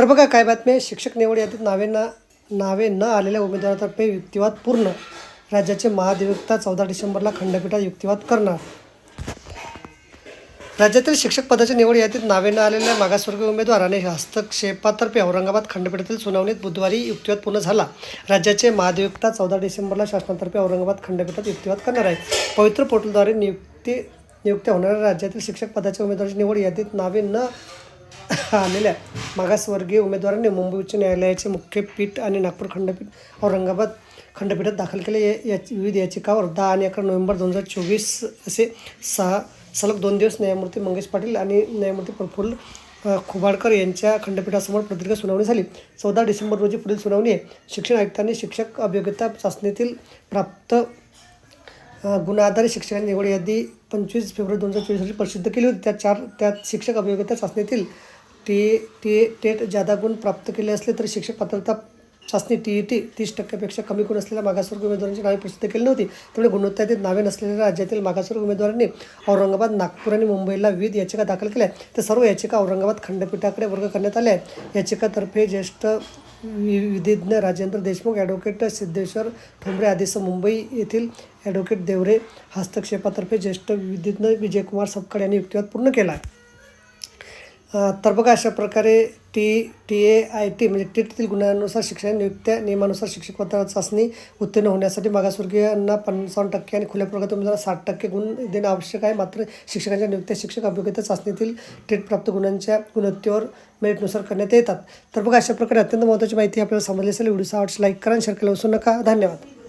तर बघा काय बातमी आहे? शिक्षक निवड यादीत नावे न नावे न आलेल्या उमेदवारातर्फे युक्तिवाद पूर्ण. राज्याचे महाधिवक्ता चौदा डिसेंबरला खंडपीठात युक्तिवाद करणार. राज्यातील शिक्षक पदाच्या निवड यादीत नावे न आलेल्या मागासवर्गीय उमेदवार आणि हस्तक्षेपातर्फे औरंगाबाद खंडपीठातील सुनावणीत बुधवारी युक्तिवाद पूर्ण झाला. राज्याचे महाधिवक्ता चौदा डिसेंबरला शासनातर्फे औरंगाबाद खंडपीठात युक्तिवाद करणार आहे पवित्र पोर्टलद्वारे नियुक्ती नियुक्त होणाऱ्या राज्यातील शिक्षक पदाच्या उमेदवाराची निवड यादीत नावे न आलेल्या मागासवर्गीय उमेदवारांनी मुंबई उच्च न्यायालयाचे मुख्य पीठ आणि नागपूर खंडपीठ औरंगाबाद खंडपीठात दाखल केले. या विविध याचिकावर दहा आणि अकरा नोव्हेंबर दोन हजार चोवीस असे सहा सलग दोन दिवस न्यायमूर्ती मंगेश पाटील आणि न्यायमूर्ती प्रफुल्ल खुबाडकर यांच्या खंडपीठासमोर प्रदीर्घ सुनावणी झाली. चौदा डिसेंबर रोजी पुढील सुनावणी आहे. शिक्षण आयुक्तांनी शिक्षक अभियोग्यता चाचणीतील प्राप्त अ, गुणआधारित शिक्षकांची निवड यादी पंचवीस फेब्रुवारी दोन हजार चोवीस रोजी प्रसिद्ध केली होती. त्या चार त्यात शिक्षक अभियोग्यता चाचणीतील टी टी टेट जादा गुण प्राप्त केले असले तरी शिक्षक पात्रता चाचणी टी ई टी तीस टक्क्यापेक्षा कमी गुण असलेल्या मागासवर्ग उमेदवारांची नावे प्रसिद्ध केली नव्हती. त्यामुळे गुणवत्तेतील नावे नसलेल्या राज्यातील मागासवर्ग उमेदवारांनी औरंगाबाद नागपूर आणि मुंबईला विविध याचिका दाखल केल्या त्या सर्व याचिका औरंगाबाद खंडपीठाकडे वर्ग करण्यात आल्या आहेत. याचिकातर्फे ज्येष्ठ वि- विधिज्ञ राजेंद्र देशमुख ॲडव्होकेट सिद्धेश्वर ठोंबरे आदीसह मुंबई येथील ॲडव्होकेट देवरे हस्तक्षेपातर्फे ज्येष्ठ विधिज्ञ विजयकुमार सपकाळ यांनी युक्तिवाद पूर्ण केला आहे. तर बघा अशा प्रकारे T T A I T म्हणजे टीटीतील गुणांनुसार शिक्षण नियुक्त्या नियमानुसार शिक्षक पत्र चाचणी उत्तीर्ण होण्यासाठी मागासवर्गीयांना पंचावन्न टक्के आणि खुल्या प्रकारे उमेदवारांना साठ टक्के गुण देणे आवश्यक आहे. मात्र शिक्षकांच्या नियुक्त्या शिक्षक अभियोग्यता चाचणीतील टेट प्राप्त गुणांच्या गुणवत्तेवर मेरिटनुसार करण्यात येतात. तर बघा अशा प्रकारे अत्यंत महत्त्वाची माहिती आपल्याला समजली असेल. व्हिडिओ आवडस लाईक करा आणि शेअर केला विसरू नका. धन्यवाद.